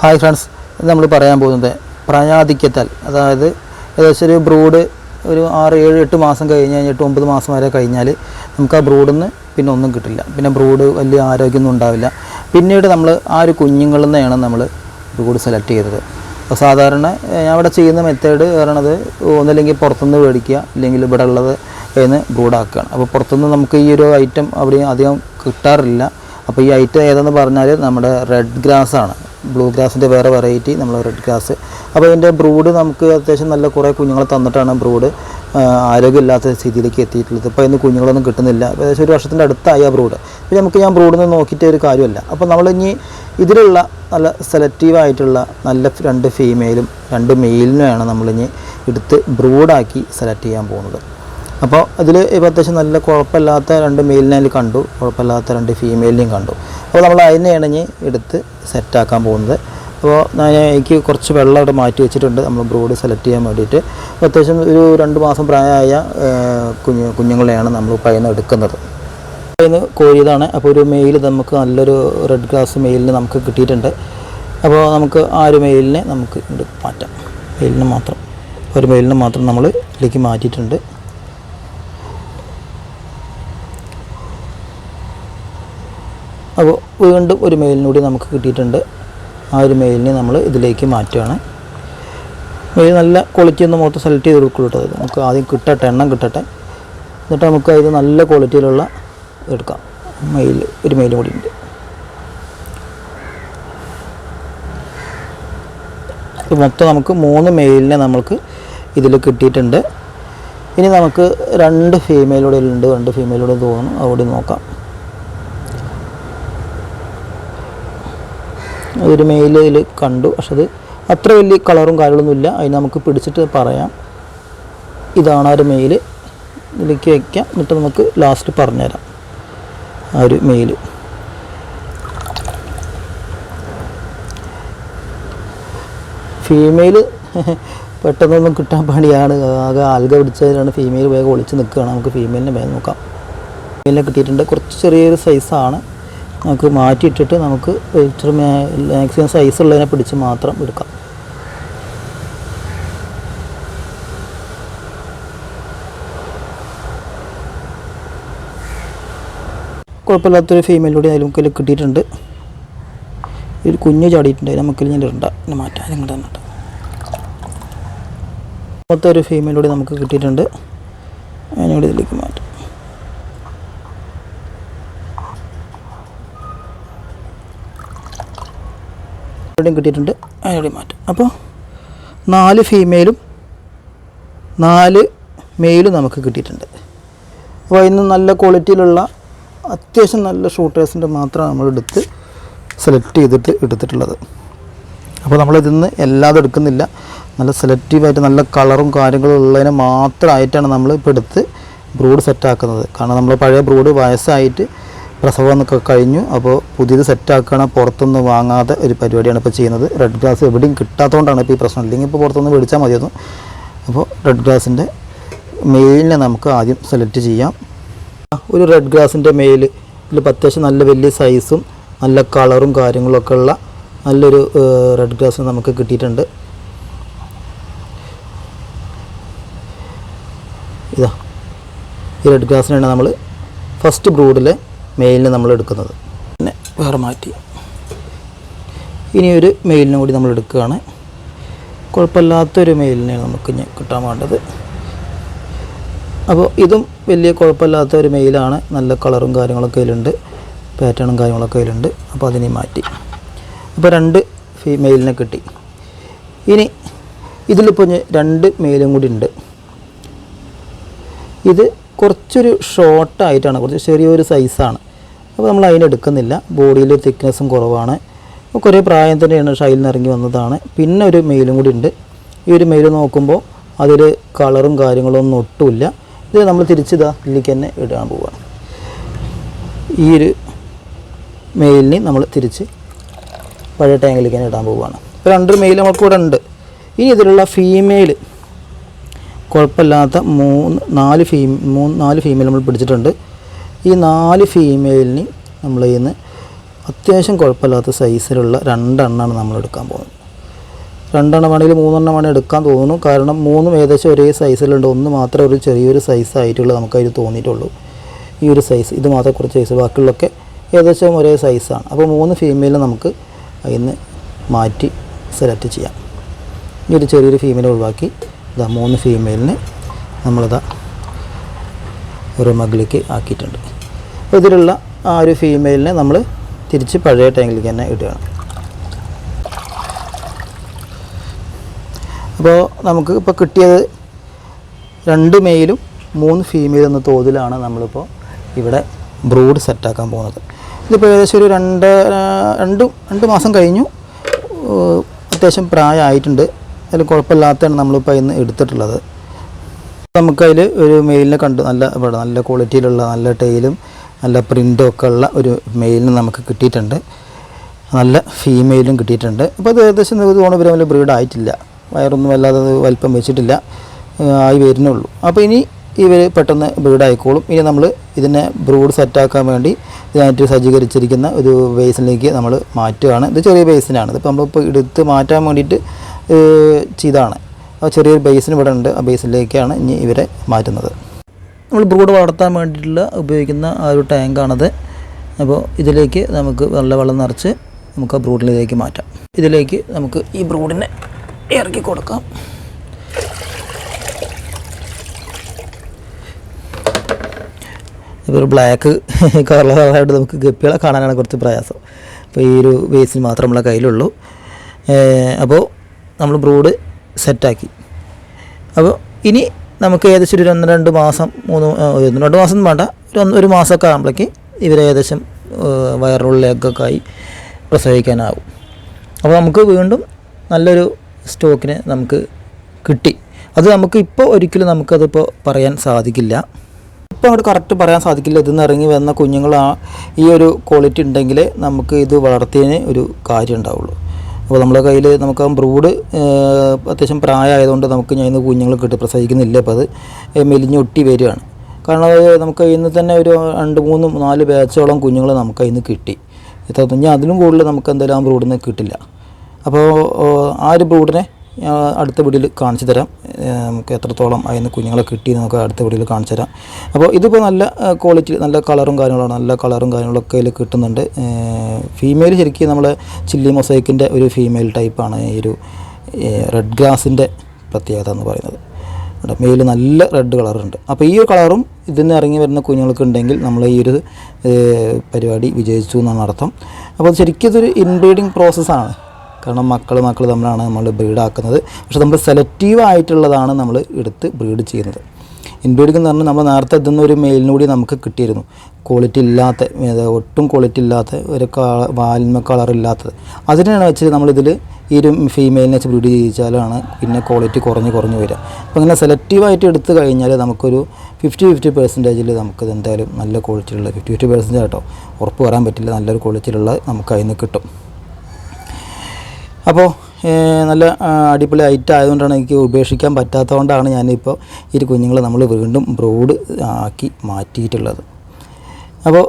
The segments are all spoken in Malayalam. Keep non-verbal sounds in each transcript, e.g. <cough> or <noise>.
ഹായ് ഫ്രണ്ട്സ് നമ്മൾ പറയാൻ പോകുന്നത് പ്രായാധിക്യത്താൽ. അതായത് ഏകദേശം ഒരു ബ്രൂഡ് ഒരു ആറ് ഏഴ് എട്ട് മാസം കഴിഞ്ഞ് കഴിഞ്ഞിട്ട് ഒമ്പത് മാസം വരെ കഴിഞ്ഞാൽ നമുക്ക് ആ ബ്രൂഡിൽ നിന്ന് പിന്നെ ഒന്നും കിട്ടില്ല. പിന്നെ ബ്രൂഡ് വലിയ ആരോഗ്യമൊന്നും ഉണ്ടാവില്ല. പിന്നീട് നമ്മൾ ആ ഒരു കുഞ്ഞുങ്ങളിൽ നിന്നാണ് നമ്മൾ ബ്രൂഡ് സെലക്ട് ചെയ്തത്. അപ്പോൾ സാധാരണ ഞാൻ ഇവിടെ ചെയ്യുന്ന മെത്തേഡ് പറയണത് ഒന്നില്ലെങ്കിൽ പുറത്തുനിന്ന് മേടിക്കുക അല്ലെങ്കിൽ ഇവിടെ ഉള്ളത് എന്ന് ബ്രൂഡാക്കുകയാണ് അപ്പോൾ പുറത്തുനിന്ന് നമുക്ക് ഈ ഒരു ഐറ്റം അവിടെ അധികം കിട്ടാറില്ല. അപ്പോൾ ഈ ഐറ്റം ഏതെന്ന് പറഞ്ഞാൽ നമ്മുടെ റെഡ് ഗ്രാസ് ആണ്. ബ്ലൂ ഗ്രാസിന്റെ വേറെ വെറൈറ്റി നമ്മൾ റെഡ് ഗ്രാസ് അപ്പോൾ ഇതിന്റെ ബ്രൂഡ് നമുക്ക് അത്യാവശ്യം നല്ല കുറേ കുഞ്ഞുങ്ങളെ തന്നിട്ടാണ് ബ്രൂഡ് ആരോഗ്യമില്ലാത്ത സ്ഥിതിയിലേക്ക് എത്തിയിട്ടുള്ളത്. ഇപ്പോൾ ഇന്ന് കുഞ്ഞുങ്ങളൊന്നും കിട്ടുന്നില്ല. ഏകദേശം ഒരു വർഷത്തിന്റെ അടുത്തായി ആ ബ്രൂഡ് അപ്പോൾ നമുക്ക് ഞാൻ ബ്രൂഡിൽ നിന്ന് നോക്കിയിട്ട് ഒരു കാര്യമല്ല. അപ്പോൾ നമ്മൾ ഇനി ഇതിലുള്ള നല്ല സെലക്റ്റീവായിട്ടുള്ള നല്ല രണ്ട് ഫീമെയിലും രണ്ട് മെയിലിനുമാണ് നമ്മളിനി എടുത്ത് ബ്രൂഡാക്കി സെലക്ട് ചെയ്യാൻ പോകുന്നത്. അപ്പോൾ അതിൽ ഇപ്പോൾ അത്യാവശ്യം നല്ല കുഴപ്പമില്ലാത്ത രണ്ട് മെയിലിനെ കണ്ടു. കുഴപ്പമില്ലാത്ത രണ്ട് ഫീമെയിലിനെയും കണ്ടു. അപ്പോൾ നമ്മൾ അതിനെ ഇണങ്ങി എടുത്ത് സെറ്റാക്കാൻ പോകുന്നത്. അപ്പോൾ ഞാൻ എനിക്ക് കുറച്ച് വെള്ളം അവിടെ മാറ്റി വെച്ചിട്ടുണ്ട്. നമ്മൾ ബ്രോഡ് സെലക്ട് ചെയ്യാൻ വേണ്ടിയിട്ട്. അപ്പോൾ അത്യാവശ്യം ഒരു രണ്ട് മാസം പ്രായമായ കുഞ്ഞു കുഞ്ഞുങ്ങളെയാണ് നമ്മൾ ഇപ്പോൾ എടുക്കുന്നത്. അതിന് കോഴിയതാണ് അപ്പോൾ ഒരു മെയിൽ നമുക്ക് നല്ലൊരു റെഡ് ഗ്ലാസ് മെയിലിന് നമുക്ക് കിട്ടിയിട്ടുണ്ട്. അപ്പോൾ നമുക്ക് ആ ഒരു മെയിലിനെ നമുക്ക് മാറ്റാം. മെയിലിന് മാത്രം. ഒരു മെയിലിന് മാത്രം നമ്മൾ ഇതിലേക്ക് മാറ്റിയിട്ടുണ്ട്. അപ്പോൾ വീണ്ടും ഒരു മെയിലിനൂടി നമുക്ക് കിട്ടിയിട്ടുണ്ട്. ആ ഒരു മെയിലിനെ നമ്മൾ ഇതിലേക്ക് മാറ്റുകയാണ്. മെയിൽ നല്ല ക്വാളിറ്റി ഒന്ന് മൊത്തം സെലക്ട് ചെയ്ത് കൊടുക്കുള്ളൂ നമുക്ക് ആദ്യം കിട്ടട്ടെ എണ്ണം കിട്ടട്ടെ. എന്നിട്ട് നമുക്ക് അതിൽ നല്ല ക്വാളിറ്റിയിലുള്ള എടുക്കാം. മെയിൽ ഒരു മെയിൽ കൂടി ഉണ്ട്. മൊത്തം നമുക്ക് മൂന്ന് മെയിലിനെ നമുക്ക് ഇതിൽ കിട്ടിയിട്ടുണ്ട്. ഇനി നമുക്ക് രണ്ട് ഫീമെയിലൂടെ ഉണ്ട് രണ്ട് ഫീമെയിലൂടെ തോന്നുന്നു. അവിടെ നോക്കാം. ഒരു മെയിൽ ഇതിൽ കണ്ടു. പക്ഷെ അത് അത്ര വലിയ കളറും കാര്യങ്ങളൊന്നും ഇല്ല. അതിന് നമുക്ക് പിടിച്ചിട്ട് പറയാം. ഇതാണ് ആ ഒരു മെയിൽ ഇതിലേക്ക് വയ്ക്കാം. എന്നിട്ട് നമുക്ക് ലാസ്റ്റ് പറഞ്ഞുതരാം. ആ ഒരു മെയിൽ ഫീമെയിൽ <laughs> പെട്ടെന്നൊന്നും കിട്ടാൻ പണിയാണ്. ആകെ ആൽഗ പിടിച്ചതിലാണ് ഫീമെയിൽ വേഗം ഒളിച്ച് നിൽക്കുകയാണ്. നമുക്ക് ഫീമെയിലിനെ വേഗം നോക്കാം. ഫീമെയിലിനെ കിട്ടിയിട്ടുണ്ട്. കുറച്ച് ചെറിയൊരു സൈസാണ് നമുക്ക് മാറ്റിയിട്ടിട്ട് നമുക്ക് ഇച്ചിരി മാക്സിമം സൈസ് ഉള്ളതിനെ പിടിച്ച് മാത്രം എടുക്കാം. കുഴപ്പമില്ലാത്തൊരു ഫീമെയിലൂടെ അതിൽ നമുക്ക് കിട്ടിയിട്ടുണ്ട്. ഒരു കുഞ്ഞ് ചാടിയിട്ടുണ്ട്. നമുക്ക് ഞാൻ ഇടണ്ട പിന്നെ മാറ്റാം. അതിങ്ങോട്ട് തന്നെ ഇടാം. മൊത്തം ഒരു ഫീമെയിലൂടെ നമുക്ക് കിട്ടിയിട്ടുണ്ട്. അതിനോട് ഇതിലേക്ക് മാറ്റാം. ഇവിടെയും കിട്ടിയിട്ടുണ്ട്. അതിനോട് മാറ്റാം. അപ്പോൾ നാല് ഫീമെയിലും നാല് മെയിലും നമുക്ക് കിട്ടിയിട്ടുണ്ട്. അപ്പോൾ ഇന്ന് നല്ല ക്വാളിറ്റിയിലുള്ള അത്യാവശ്യം നല്ല ഷൂട്ടേഴ്സിന്റെ നമ്മൾ എടുത്ത് സെലക്ട് ചെയ്തിട്ട് എടുത്തിട്ടുള്ളത്. അപ്പോൾ നമ്മളിതിൽ നിന്ന് എല്ലാതും എടുക്കുന്നില്ല. നല്ല സെലക്റ്റീവായിട്ട് നല്ല കളറും കാര്യങ്ങളും ഉള്ളതിനെ മാത്രമായിട്ടാണ് നമ്മൾ ഇപ്പോൾ എടുത്ത് ബ്രൂഡ് സെറ്റാക്കുന്നത് കാരണം നമ്മൾ പഴയ ബ്രൂഡ് വയസ്സായിട്ട് പ്രസവം എന്നൊക്കെ കഴിഞ്ഞു. അപ്പോൾ പുതിയത് സെറ്റാക്കണം പുറത്തുനിന്ന് വാങ്ങാതെ ഒരു പരിപാടിയാണ് ഇപ്പോൾ ചെയ്യുന്നത്. റെഡ് ഗ്ലാസ് എവിടെയും കിട്ടാത്തതുകൊണ്ടാണ് ഇപ്പോൾ ഈ പ്രശ്നം. ഇല്ലെങ്കിൽ ഇപ്പോൾ പുറത്തുനിന്ന് മേടിച്ചാൽ മതിയായിരുന്നു. അപ്പോൾ റെഡ് ഗ്ലാസിന്റെ മെയിലിനെ നമുക്ക് ആദ്യം സെലക്ട് ചെയ്യാം. ഒരു റെഡ് ഗ്ലാസിന്റെ മെയിൽ ഇതിൽ അത്യാവശ്യം നല്ല വലിയ സൈസും നല്ല കളറും കാര്യങ്ങളൊക്കെ ഉള്ള നല്ലൊരു റെഡ് ഗ്ലാസ് നമുക്ക് കിട്ടിയിട്ടുണ്ട്. ഇതാ. ഈ റെഡ് ഗ്ലാസ്സിനാണ് നമ്മൾ ഫസ്റ്റ് ബ്രൂഡിലെ മെയിലിനെ നമ്മൾ എടുക്കുന്നത്. പിന്നെ വേറെ മാറ്റി. ഇനിയൊരു മെയിലിനും കൂടി നമ്മൾ എടുക്കുകയാണ്. കുഴപ്പമില്ലാത്തൊരു മെയിലിനെ നമുക്ക് കിട്ടാൻ വേണ്ടത്. അപ്പോൾ ഇതും വലിയ കുഴപ്പമില്ലാത്ത ഒരു മെയിലാണ് നല്ല കളറും കാര്യങ്ങളൊക്കെ അതിലുണ്ട് പാറ്റേണും കാര്യങ്ങളൊക്കെ അതിലുണ്ട് അപ്പോൾ അതിനെ മാറ്റി. അപ്പോൾ രണ്ട് ഫീമെയിലിനെ കിട്ടി. ഇനി ഇതിലിപ്പോൾ രണ്ട് മെയിലും കൂടി ഉണ്ട്. ഇത് കുറച്ചൊരു ഷോർട്ടായിട്ടാണ് കുറച്ച് ചെറിയൊരു സൈസാണ് അപ്പോൾ നമ്മൾ അതിന് എടുക്കുന്നില്ല. ബോഡിയിൽ തിക്നെസ്സും കുറവാണ്. ഒക്കെ ഒരേ പ്രായം തന്നെയാണ് ഷൈലിൽ നിന്ന് ഇറങ്ങി വന്നതാണ്. പിന്നെ ഒരു മെയിലും കൂടി ഉണ്ട്. ഈ ഒരു മെയിൽ നോക്കുമ്പോൾ അതിൽ കളറും കാര്യങ്ങളും ഒന്നും ഒട്ടുമില്ല. ഇത് നമ്മൾ തിരിച്ചിതാ ഇതിലേക്ക് തന്നെ ഇടാൻ പോവുകയാണ് ഈ ഒരു മെയിലിനെ നമ്മൾ തിരിച്ച് പഴയ ടാങ്കിലേക്ക് തന്നെ ഇടാൻ പോവുകയാണ് ഇപ്പോൾ രണ്ട് മെയിൽ നമുക്ക് ഇവിടെ ഉണ്ട്. ഇനി ഇതിലുള്ള ഫീമെയിൽ കുഴപ്പമില്ലാത്ത മൂന്ന് നാല് ഫീ മൂന്ന് നാല് ഫീമെയിൽ നമ്മൾ പിടിച്ചിട്ടുണ്ട്. ഈ നാല് ഫീമെയിലിന് നമ്മൾ ഇന്ന് അത്യാവശ്യം കുഴപ്പമില്ലാത്ത സൈസിലുള്ള രണ്ടെണ്ണമാണ് നമ്മൾ എടുക്കാൻ പോകുന്നത്. രണ്ടെണ്ണം വേണമെങ്കിൽ മൂന്നെണ്ണം വേണമെങ്കിൽ എടുക്കാൻ തോന്നുന്നു. കാരണം മൂന്നും ഏകദേശം ഒരേ സൈസിലുണ്ട് ഒന്ന് മാത്രമേ ഒരു ചെറിയൊരു സൈസ് ആയിട്ടുള്ളൂ നമുക്കതിൽ തോന്നിയിട്ടുള്ളൂ. ഈ ഒരു സൈസ് ഇത് മാത്രം കുറച്ച് സൈസ് ബാക്കിയുള്ളൊക്കെ ഏകദേശം ഒരേ സൈസാണ് അപ്പോൾ മൂന്ന് ഫീമെയിൽ നമുക്ക് അതിൽ മാറ്റി സെലക്ട് ചെയ്യാം. ഈ ഒരു ചെറിയൊരു ഫീമെയിൽ ഒഴിവാക്കി ഇതാ മൂന്ന് ഫീമെയിലിന് നമ്മളിതാ ഒരു മകളിലേക്ക് ആക്കിയിട്ടുണ്ട്. ഇതിലുള്ള ആ ഒരു ഫീമെയിലിനെ നമ്മൾ തിരിച്ച് പഴയ ടാങ്കിലേക്ക് തന്നെ ഇടുകയാണ്. അപ്പോൾ നമുക്ക് ഇപ്പോൾ കിട്ടിയത് രണ്ട് മെയിലും മൂന്ന് ഫീമെയിൽ എന്ന തോതിലാണ് നമ്മളിപ്പോൾ ഇവിടെ ബ്രൂഡ് സെറ്റാക്കാൻ പോകുന്നത്. ഇതിപ്പോൾ ഏകദേശം ഒരു രണ്ട് രണ്ട് രണ്ട് മാസം കഴിഞ്ഞു. അത്യാവശ്യം പ്രായമായിട്ടുണ്ട്. അതിൽ കുഴപ്പമില്ലാത്തതാണ് നമ്മളിപ്പോൾ ഇന്ന് എടുത്തിട്ടുള്ളത്. നമുക്കതിൽ ഒരു മെയിലിനെ കണ്ടു. നല്ല ഇവിടെ നല്ല ക്വാളിറ്റിയിലുള്ള നല്ല ടൈലും നല്ല പ്രിന്റും ഒക്കെ ഉള്ള ഒരു മെയിലിന് നമുക്ക് കിട്ടിയിട്ടുണ്ട്. നല്ല ഫീമെയിലും കിട്ടിയിട്ടുണ്ട്. അപ്പോൾ അത് ഏകദേശം ഇത് ഓണപുരം വലിയ ബ്രീഡ് ആയിട്ടില്ല. വയറൊന്നും വല്ലാതെ വലിപ്പം വെച്ചിട്ടില്ല. ആയി വരുന്നുള്ളൂ. അപ്പോൾ ഇനി ഇവർ പെട്ടെന്ന് ബ്രീഡ് ആയിക്കോളും. ഇനി നമ്മൾ ഇതിനെ ബ്രൂഡ് സെറ്റാക്കാൻ വേണ്ടി ഇതിനായിട്ട് സജ്ജീകരിച്ചിരിക്കുന്ന ഒരു ബേസിലേക്ക് നമ്മൾ മാറ്റുകയാണ്. ഇത് ചെറിയ ബേസിനാണ് ഇതിപ്പോൾ നമ്മളിപ്പോൾ എടുത്ത് മാറ്റാൻ വേണ്ടിയിട്ട് ചെയ്താണ് അപ്പോൾ ചെറിയൊരു ബേസിന് ഇവിടെ ഉണ്ട്. ആ ബേസിലേക്കാണ് ഇനി ഇവരെ മാറ്റുന്നത്. നമ്മൾ ബ്രൂഡ് വളർത്താൻ വേണ്ടിയിട്ടുള്ള ഉപയോഗിക്കുന്ന ആ ഒരു ടാങ്കാണത്. അപ്പോൾ ഇതിലേക്ക് നമുക്ക് നല്ല വെള്ളം നിറച്ച് നമുക്ക് ആ ബ്രൂഡിലേക്ക് മാറ്റാം. ഇതിലേക്ക് നമുക്ക് ഈ ബ്രൂഡിനെ ഇറക്കി കൊടുക്കാം. ഇപ്പോൾ ഒരു ബ്ലാക്ക് കളറായിട്ട് നമുക്ക് ഗപ്പികളെ കാണാനാണ് കുറച്ച് പ്രയാസം. അപ്പോൾ ഈ ഒരു ബേസിൽ മാത്രം നമ്മളെ കയ്യിലുള്ളൂ. അപ്പോൾ നമ്മൾ ബ്രൂഡ് സെറ്റാക്കി അപ്പോൾ ഇനി നമുക്ക് ഏകദേശം ഒരു ഒന്ന് രണ്ട് മാസം മൂന്ന് ഒന്ന് രണ്ട് മാസം വേണ്ട. ഒരു ഒരു മാസമൊക്കെ ആകുമ്പോഴേക്ക് ഇവർ ഏകദേശം വയറുള്ളിലേക്കൊക്കെ ആയി പ്രസവിക്കാനാവും. അപ്പോൾ നമുക്ക് വീണ്ടും നല്ലൊരു സ്റ്റോക്കിനെ നമുക്ക് കിട്ടി. അത് നമുക്ക് ഇപ്പോൾ ഒരിക്കലും നമുക്കതിപ്പോൾ പറയാൻ സാധിക്കില്ല. ഇപ്പോൾ അങ്ങോട്ട് കറക്റ്റ് പറയാൻ സാധിക്കില്ല. ഇതിൽ നിന്ന് ഇറങ്ങി വന്ന കുഞ്ഞുങ്ങൾ ഈ ഒരു ക്വാളിറ്റി ഉണ്ടെങ്കിൽ നമുക്ക് ഇത് വളർത്തിയതിന് ഒരു കാര്യം ഉണ്ടാവുള്ളൂ. അപ്പോൾ നമ്മുടെ കയ്യിൽ നമുക്ക് ആ ബ്രൂഡ് അത്യാവശ്യം പ്രായമായതുകൊണ്ട് നമുക്ക് ഞാൻ ഇന്ന് കുഞ്ഞുങ്ങൾ കിട്ടി. പ്രസവിക്കുന്നില്ല അപ്പോൾ അത്. മെലിഞ്ഞൊട്ടി വരികയാണ്. കാരണം നമുക്ക് ഇന്ന് തന്നെ ഒരു രണ്ട് മൂന്ന് നാല് ബാച്ചോളം കുഞ്ഞുങ്ങൾ നമുക്ക് ഇന്ന് കിട്ടി. ഇത്ര അതിലും കൂടുതൽ നമുക്ക് എന്തായാലും ആ ബ്രൂഡിനെ കിട്ടില്ല. അപ്പോൾ ആ ഒരു ബ്രൂഡിനെ? അടുത്ത വീഡിയോയിൽ കാണിച്ചു തരാം. നമുക്ക് എത്രത്തോളം അതിന് കുഞ്ഞുങ്ങളെ കിട്ടി നമുക്ക് അടുത്ത വീഡിയോയിൽ കാണിച്ചു തരാം. അപ്പോൾ ഇതിപ്പോൾ നല്ല ക്വാളിറ്റി നല്ല കളറും കാര്യങ്ങളാണ്. നല്ല കളറും കാര്യങ്ങളൊക്കെ അതിൽ കിട്ടുന്നുണ്ട്. ഫീമെയിൽ ശരിക്കും നമ്മൾ ചില്ലി മൊസൈക്കിന്റെ ഒരു ഫീമെയിൽ ടൈപ്പാണ് ഈ ഒരു റെഡ് ഗ്രാസിന്റെ പ്രത്യേകത എന്ന് പറയുന്നത്. മെയിൽ നല്ല റെഡ് കളറുണ്ട് അപ്പോൾ ഈ ഒരു കളറും ഇതിൽ നിന്ന് ഇറങ്ങി വരുന്ന കുഞ്ഞുങ്ങൾക്ക് ഉണ്ടെങ്കിൽ നമ്മൾ ഈ ഒരു പരിപാടി വിജയിച്ചു എന്നാണ് അർത്ഥം. അപ്പോൾ ശരിക്കും ഇതൊരു ഇൻബ്രീഡിങ് പ്രോസസ്സാണ് കാരണം മക്കൾ മക്കൾ തമ്മിലാണ് നമ്മൾ ബ്രീഡാക്കുന്നത്. പക്ഷേ നമ്മൾ സെലക്റ്റീവ് ആയിട്ടുള്ളതാണ് നമ്മൾ എടുത്ത് ബ്രീഡ് ചെയ്യുന്നത്. ഇൻബ്രീഡിംഗ് എന്ന് പറഞ്ഞാൽ നമ്മൾ നേരത്തെ എത്തുന്ന ഒരു മെയിലിനൂടി നമുക്ക് കിട്ടിയിരുന്നു. ക്വാളിറ്റി ഇല്ലാത്ത ഒട്ടും ക്വാളിറ്റി ഇല്ലാത്ത ഒരു വാലിന്മ കളർ ഇല്ലാത്തത്. അതിനാണ് വെച്ച് നമ്മളിതിൽ ഈ ഒരു ഫീമെയിലിനെ വെച്ച് ബ്രീഡ് ചെയ്യിച്ചാലാണ് പിന്നെ ക്വാളിറ്റി കുറഞ്ഞ് കുറഞ്ഞ് വരിക. അപ്പോൾ ഇങ്ങനെ സെലക്റ്റീവായിട്ട് എടുത്തു കഴിഞ്ഞാൽ നമുക്കൊരു ഫിഫ്റ്റി ഫിഫ്റ്റി പെർസെന്റേജിൽ നമുക്കിത് എന്തായാലും നല്ല ക്വാളിറ്റിയുള്ള ഫിഫ്റ്റി ഫിഫ്റ്റി പെർസെന്റേജ് കേട്ടോ ഉറപ്പ് വരാൻ പറ്റില്ല നല്ലൊരു ക്വാളിറ്റിയിലുള്ള നമുക്ക് അതിൽ നിന്ന് കിട്ടും. അപ്പോൾ നല്ല അടിപൊളി ഐറ്റം ആയതുകൊണ്ടാണ് എനിക്ക് ഉപേക്ഷിക്കാൻ പറ്റാത്തതുകൊണ്ടാണ് ഞാനിപ്പോൾ ഈ കുഞ്ഞുങ്ങളെ നമ്മൾ വീണ്ടും ബ്രോഡ് ആക്കി മാറ്റിയിട്ടുള്ളത്. അപ്പോൾ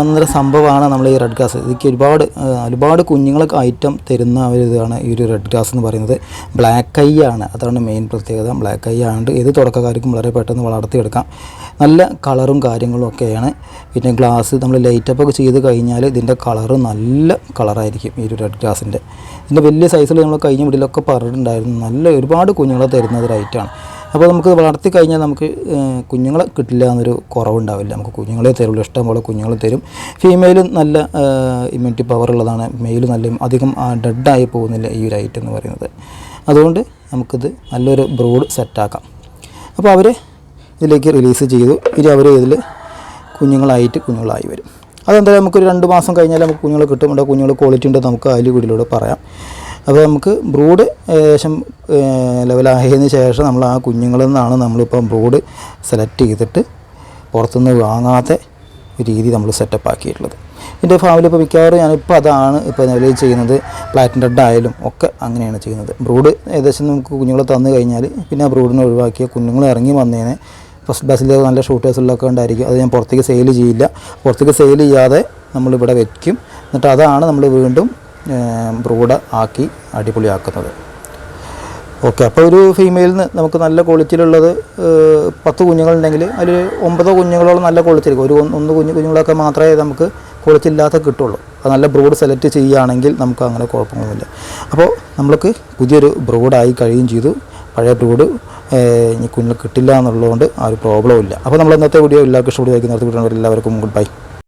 ഒന്നര സംഭവമാണ് നമ്മൾ ഈ റെഡ് ഗ്രാസ് ഇതിക്ക് ഒരുപാട് ഒരുപാട് കുഞ്ഞുങ്ങൾക്ക് ഐറ്റം തരുന്ന ഒരു ഇതാണ് ഈ ഒരു റെഡ് ഗ്രാസ് എന്ന് പറയുന്നത്. ബ്ലാക്ക് ഐ ആണ്. അതാണ് മെയിൻ പ്രത്യേകത. ബ്ലാക്ക് ഐ ആയതുകൊണ്ട് ഏത് തുടക്കക്കാർക്കും വളരെ പെട്ടെന്ന് വളർത്തിയെടുക്കാം. നല്ല കളറും കാര്യങ്ങളും ഒക്കെയാണ്. പിന്നെ ഗ്ലാസ് നമ്മൾ ലൈറ്റപ്പ് ഒക്കെ ചെയ്ത് കഴിഞ്ഞാൽ ഇതിന്റെ കളറ് നല്ല കളറായിരിക്കും ഈ ഒരു റെഡ് ഗ്ലാസിന്റെ ഇതിന്റെ വലിയ സൈസിൽ നമ്മൾ കഴിഞ്ഞ വീട്ടിലൊക്കെ പറഞ്ഞിട്ടുണ്ടായിരുന്നു. നല്ല ഒരുപാട് കുഞ്ഞുങ്ങളെ തരുന്ന ഒരു ഐറ്റമാണ് അപ്പോൾ നമുക്ക് വളർത്തി കഴിഞ്ഞാൽ നമുക്ക് കുഞ്ഞുങ്ങളെ കിട്ടില്ല എന്നൊരു കുറവുണ്ടാവില്ല. നമുക്ക് കുഞ്ഞുങ്ങളെ തരുള്ളൂ. ഇഷ്ടം പോലെ കുഞ്ഞുങ്ങളെ തരും. ഫീമെയിലും നല്ല ഇമ്മ്യൂണിറ്റി പവർ ഉള്ളതാണ്. മെയിൽ നല്ല അധികം ഡെഡായി പോകുന്നില്ല ഈ ഒരു ഐറ്റം എന്ന് പറയുന്നത്. അതുകൊണ്ട് നമുക്കിത് നല്ലൊരു ബ്രോഡ് സെറ്റാക്കാം അപ്പോൾ അവർ ഇതിലേക്ക് റിലീസ് ചെയ്തു. ഇനി അവർ ഇതിൽ കുഞ്ഞുങ്ങളായിട്ട് കുഞ്ഞുങ്ങളായി വരും. അതെന്തായാലും നമുക്കൊരു രണ്ട് മാസം കഴിഞ്ഞാൽ നമുക്ക് കുഞ്ഞുങ്ങൾ കിട്ടും. കുഞ്ഞുങ്ങൾ ക്വാളിറ്റി ഉണ്ട് നമുക്ക് അതിൽ വീട്ടിലൂടെ പറയാം. അപ്പോൾ നമുക്ക് ബ്രൂഡ് ഏകദേശം ലെവലായതിന് ശേഷം നമ്മൾ ആ കുഞ്ഞുങ്ങളിൽ നിന്നാണ് നമ്മളിപ്പം ബ്രൂഡ് സെലക്ട് ചെയ്തിട്ട് പുറത്തുനിന്ന് വാങ്ങാത്ത രീതി നമ്മൾ സെറ്റപ്പ് ആക്കിയിട്ടുള്ളത്. എന്റെ ഫാമിലി ഇപ്പോൾ മിക്കവാറും ഞാനിപ്പോൾ അതാണ് ഇപ്പോൾ നിലവിൽ ചെയ്യുന്നത്. പ്ലാറ്റിൻ റെഡ് ആയാലും ഒക്കെ അങ്ങനെയാണ് ചെയ്യുന്നത്. ബ്രൂഡ് ഏകദേശം നമുക്ക് കുഞ്ഞുങ്ങളെ തന്നു കഴിഞ്ഞാൽ പിന്നെ ആ ബ്രൂഡിനെ ഒഴിവാക്കിയ കുഞ്ഞുങ്ങൾ ഇറങ്ങി വന്നതിനെ ഫസ്റ്റ് ബസ്സിൽ നല്ല ഷൂട്ടേഴ്സിലൊക്കെ ഉണ്ടായിരിക്കും അത് ഞാൻ പുറത്തേക്ക് സെയിൽ ചെയ്യില്ല. പുറത്തേക്ക് സെയിൽ ചെയ്യാതെ നമ്മളിവിടെ വയ്ക്കും എന്നിട്ട് അതാണ് നമ്മൾ വീണ്ടും ബ്രൂഡ് ആക്കി അടിപൊളിയാക്കുന്നത്. ഓക്കെ അപ്പോൾ ഒരു ഫീമെയിലിന് നമുക്ക് നല്ല ക്വാളിറ്റിയിലുള്ളത് പത്ത് കുഞ്ഞുങ്ങളുണ്ടെങ്കിൽ അതിൽ ഒമ്പതോ കുഞ്ഞുങ്ങളോളം നല്ല ക്വാളിറ്റി ഒരു ഒന്ന് കുഞ്ഞു കുഞ്ഞുങ്ങളൊക്കെ മാത്രമേ നമുക്ക് ക്വാളിറ്റി ഇല്ലാത്ത കിട്ടുള്ളൂ. അത് നല്ല ബ്രൂഡ് സെലക്ട് ചെയ്യുകയാണെങ്കിൽ നമുക്ക് അങ്ങനെ കുഴപ്പമൊന്നുമില്ല. അപ്പോൾ നമ്മൾക്ക് പുതിയൊരു ബ്രൂഡായി കഴിയുകയും ചെയ്തു. പഴയ ബ്രൂഡ് ഇനി കുഞ്ഞു കിട്ടില്ല എന്നുള്ളതുകൊണ്ട് ആ ഒരു പ്രോബ്ലം ഇല്ല അപ്പോൾ നമ്മൾ ഇന്നത്തെ വീഡിയോ എല്ലാവർക്കും ഇഷ്ടപ്പെടുകയായിരിക്കും. നിർത്തി എല്ലാവർക്കും ഗുഡ് ബൈ.